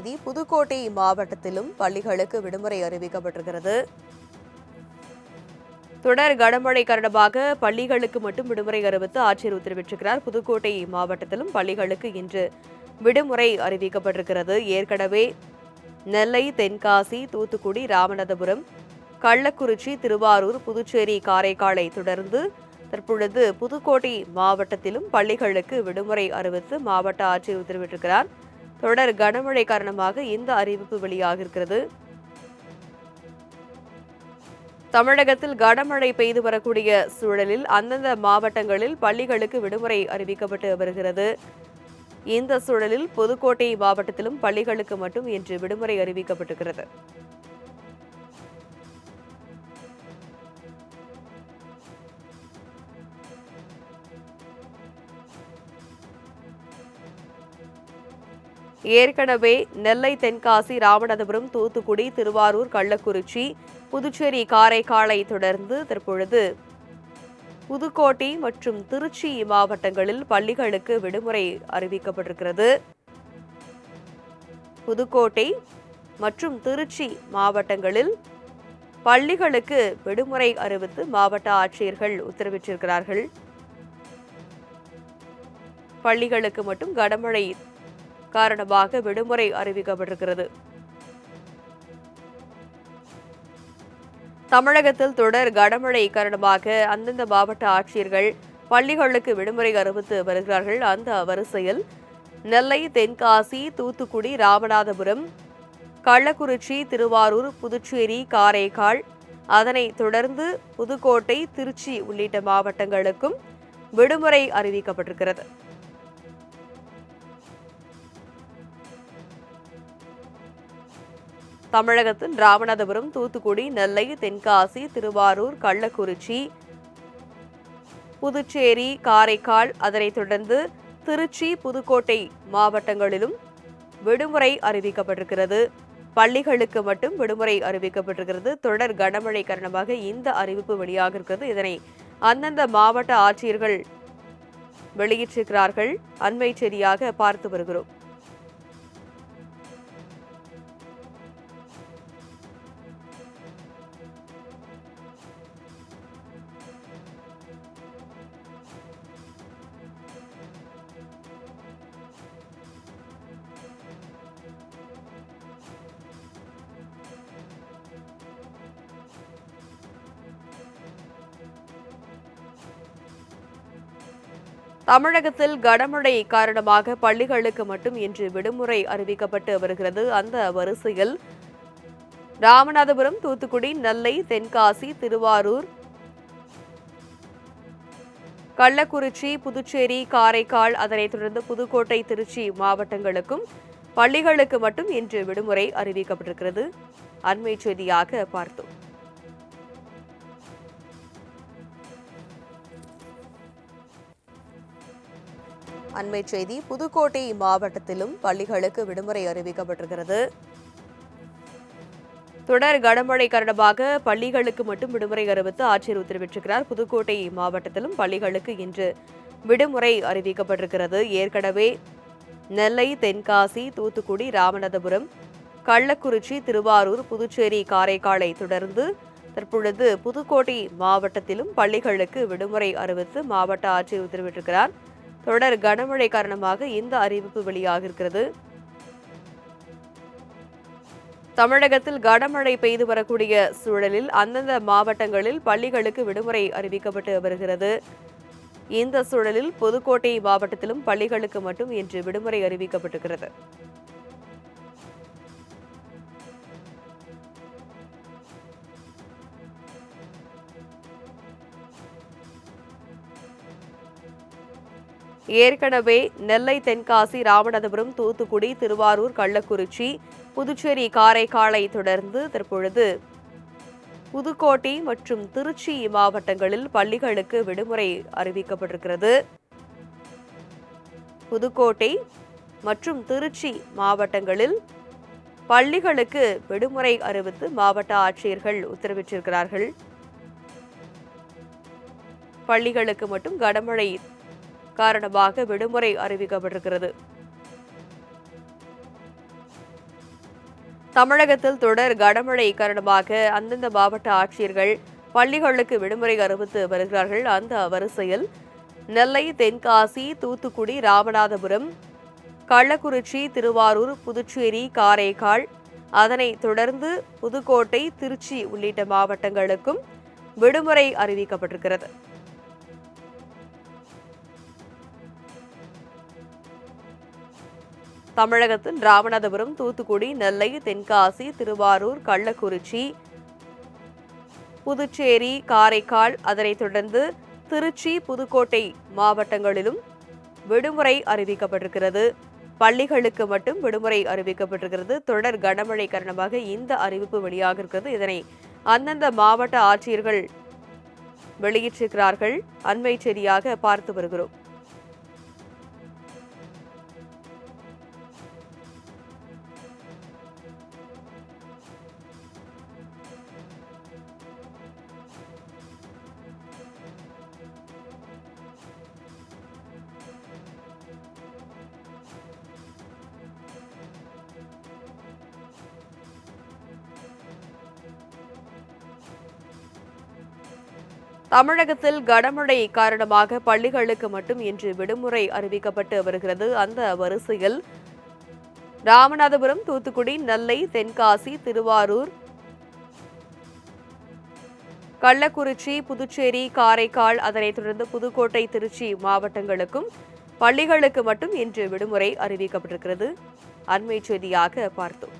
தேதி புதுக்கோட்டை மாவட்டத்திலும் பள்ளிகளுக்கு விடுமுறை அறிவிக்கப்பட்டிருக்கிறது. தொடர் கனமழை காரணமாக பள்ளிகளுக்கு மட்டும் விடுமுறை அறிவித்து ஆட்சியர் உத்தரவிட்டிருக்கிறார். புதுக்கோட்டை மாவட்டத்திலும் பள்ளிகளுக்கு இன்று விடுமுறை அறிவிக்கப்பட்டிருக்கிறது. ஏற்கனவே நெல்லை தென்காசி தூத்துக்குடி ராமநாதபுரம் கள்ளக்குறிச்சி திருவாரூர் புதுச்சேரி காரைக்காலை தொடர்ந்து தற்பொழுது புதுக்கோட்டை மாவட்டத்திலும் பள்ளிகளுக்கு விடுமுறை அறிவித்து மாவட்ட ஆட்சியர் உத்தரவிட்டிருக்கிறார். தொடர் கனமழை காரணமாக இந்த அறிவிப்பு வெளியாகியிருக்கிறது. தமிழகத்தில் கனமழை பெய்து வரக்கூடிய சூழலில் அந்தந்த மாவட்டங்களில் பள்ளிகளுக்கு விடுமுறை அறிவிக்கப்பட்டு வருகிறது. இந்த சூழலில் புதுக்கோட்டை மாவட்டத்திலும் பள்ளிகளுக்கு மட்டும் இன்று விடுமுறை அறிவிக்கப்பட்டிருக்கிறது. ஏற்கனவே நெல்லை தென்காசி ராமநாதபுரம் தூத்துக்குடி திருவாரூர் கள்ளக்குறிச்சி புதுச்சேரி காரைக்காலை தொடர்ந்து தற்பொழுது. புதுக்கோட்டை மற்றும் திருச்சி மாவட்டங்களில் பள்ளிகளுக்கு விடுமுறை அறிவிக்கப்பட்டிருக்கிறது. புதுக்கோட்டை மற்றும் திருச்சி மாவட்டங்களில் பள்ளிகளுக்கு விடுமுறை அறிவித்து மாவட்ட ஆட்சியர்கள் உத்தரவிட்டிருக்கிறார்கள். பள்ளிகளுக்கு மட்டும் கனமழை காரணமாக விடுமுறை அறிவிக்கப்பட்டிருக்கிறது. தமிழகத்தில் தொடர் கனமழை காரணமாக அந்தந்த மாவட்ட ஆட்சியர்கள் பள்ளிகளுக்கு விடுமுறை அறிவித்து வருகிறார்கள். அந்த வரிசையில் நெல்லை தென்காசி தூத்துக்குடி ராமநாதபுரம் கள்ளக்குறிச்சி திருவாரூர் புதுச்சேரி காரைக்கால் அதனைத் தொடர்ந்து புதுக்கோட்டை திருச்சி உள்ளிட்ட மாவட்டங்களுக்கும் விடுமுறை அறிவிக்கப்பட்டிருக்கிறது. தமிழகத்தில் ராமநாதபுரம் தூத்துக்குடி நெல்லை தென்காசி திருவாரூர் கள்ளக்குறிச்சி புதுச்சேரி காரைக்கால் அதனைத் தொடர்ந்து திருச்சி புதுக்கோட்டை மாவட்டங்களிலும் விடுமுறை அறிவிக்கப்பட்டிருக்கிறது. பள்ளிகளுக்கு மட்டும் விடுமுறை அறிவிக்கப்பட்டிருக்கிறது. தொடர் கனமழை காரணமாக இந்த அறிவிப்பு வெளியாக இருக்கிறது. இதனை அந்தந்த மாவட்ட ஆட்சியர்கள் வெளியிட்டிருக்கிறார்கள். அண்மை செய்தியாக பார்த்து வருகிறோம். தமிழகத்தில் கனமழை காரணமாக பள்ளிகளுக்கு மட்டும் இன்று விடுமுறை அறிவிக்கப்பட்டு வருகிறது. அந்த வரிசையில் ராமநாதபுரம் தூத்துக்குடி நெல்லை தென்காசி திருவாரூர் கள்ளக்குறிச்சி புதுச்சேரி காரைக்கால் அதனைத் தொடர்ந்து புதுக்கோட்டை திருச்சி மாவட்டங்களுக்கும் பள்ளிகளுக்கு மட்டும் இன்று விடுமுறை அறிவிக்கப்பட்டிருக்கிறது. அண்மை செய்தியாக பார்த்தோம். அண்மை செய்தி புதுக்கோட்டை மாவட்டத்திலும் பள்ளிகளுக்கு விடுமுறை அறிவிக்கப்பட்டிருக்கிறது. தொடர் கனமழை காரணமாக பள்ளிகளுக்கு மட்டும் விடுமுறை அறிவித்து ஆட்சியர் உத்தரவிட்டிருக்கிறார். புதுக்கோட்டை மாவட்டத்திலும் பள்ளிகளுக்கு இன்று விடுமுறை அறிவிக்கப்பட்டிருக்கிறது. ஏற்கனவே நெல்லை தென்காசி தூத்துக்குடி ராமநாதபுரம் கள்ளக்குறிச்சி திருவாரூர் புதுச்சேரி காரைக்காலை தொடர்ந்து தற்பொழுது புதுக்கோட்டை மாவட்டத்திலும் பள்ளிகளுக்கு விடுமுறை அறிவித்து மாவட்ட ஆட்சியர் உத்தரவிட்டிருக்கிறார். தொடர் கனமழை காரணமாக இந்த அறிவிப்பு வெளியாகிருக்கிறது தமிழகத்தில் கனமழை பெய்து வரக்கூடிய சூழலில் அந்தந்த மாவட்டங்களில் பள்ளிகளுக்கு விடுமுறை அறிவிக்கப்பட்டு வருகிறது. இந்த சூழலில் புதுக்கோட்டை மாவட்டத்திலும் பள்ளிகளுக்கு மட்டும் இன்று விடுமுறை அறிவிக்கப்பட்டிருக்கிறது ஏற்கனவே நெல்லை தென்காசி ராமநாதபுரம் தூத்துக்குடி திருவாரூர் கள்ளக்குறிச்சி புதுச்சேரி காரைக்காலை தொடர்ந்து தற்பொழுது புதுக்கோட்டை மற்றும் திருச்சி மாவட்டங்களில் பள்ளிகளுக்கு விடுமுறை அறிவிக்கப்பட்டிருக்கிறது. புதுக்கோட்டை மற்றும் திருச்சி மாவட்டங்களில் பள்ளிகளுக்கு விடுமுறை அறிவித்து மாவட்ட ஆட்சியர்கள் உத்தரவிட்டிருக்கிறார்கள். பள்ளிகளுக்கு மட்டும் கனமழை காரணமாக விடுமுறை அறிவிக்கப்பட்டிருக்கிறது. தமிழகத்தில் தொடர் கனமழை காரணமாக அந்தந்த மாவட்ட ஆட்சியர்கள் பள்ளிகளுக்கு விடுமுறை அறிவித்து வருகிறார்கள். அந்த வரிசையில் நெல்லை தென்காசி தூத்துக்குடி ராமநாதபுரம் கள்ளக்குறிச்சி திருவாரூர் புதுச்சேரி காரைக்கால் அதனைத் தொடர்ந்து புதுக்கோட்டை திருச்சி உள்ளிட்ட மாவட்டங்களுக்கும் விடுமுறை அறிவிக்கப்பட்டிருக்கிறது. தமிழகத்தில் ராமநாதபுரம் தூத்துக்குடி நெல்லை தென்காசி திருவாரூர் கள்ளக்குறிச்சி புதுச்சேரி காரைக்கால் அதனைத் தொடர்ந்து திருச்சி புதுக்கோட்டை மாவட்டங்களிலும் விடுமுறை அறிவிக்கப்பட்டிருக்கிறது. பள்ளிகளுக்கு மட்டும் விடுமுறை அறிவிக்கப்பட்டிருக்கிறது. தொடர் கனமழை காரணமாக இந்த அறிவிப்பு வெளியாக இருக்கிறது. இதனை அந்தந்த மாவட்ட ஆட்சியர்கள் வெளியிட்டிருக்கிறார்கள். அண்மை செய்தியாக பார்த்து வருகிறோம். தமிழகத்தில் கனமழை காரணமாக பள்ளிகளுக்கு மட்டும் இன்று விடுமுறை அறிவிக்கப்பட்டு வருகிறது. அந்த வரிசையில் ராமநாதபுரம் தூத்துக்குடி நெல்லை தென்காசி திருவாரூர் கள்ளக்குறிச்சி புதுச்சேரி காரைக்கால் அதனைத் தொடர்ந்து புதுக்கோட்டை திருச்சி மாவட்டங்களுக்கும் பள்ளிகளுக்கு மட்டும் இன்று விடுமுறை அறிவிக்கப்பட்டிருக்கிறது. அண்மை செய்தியாக பார்த்தோம்.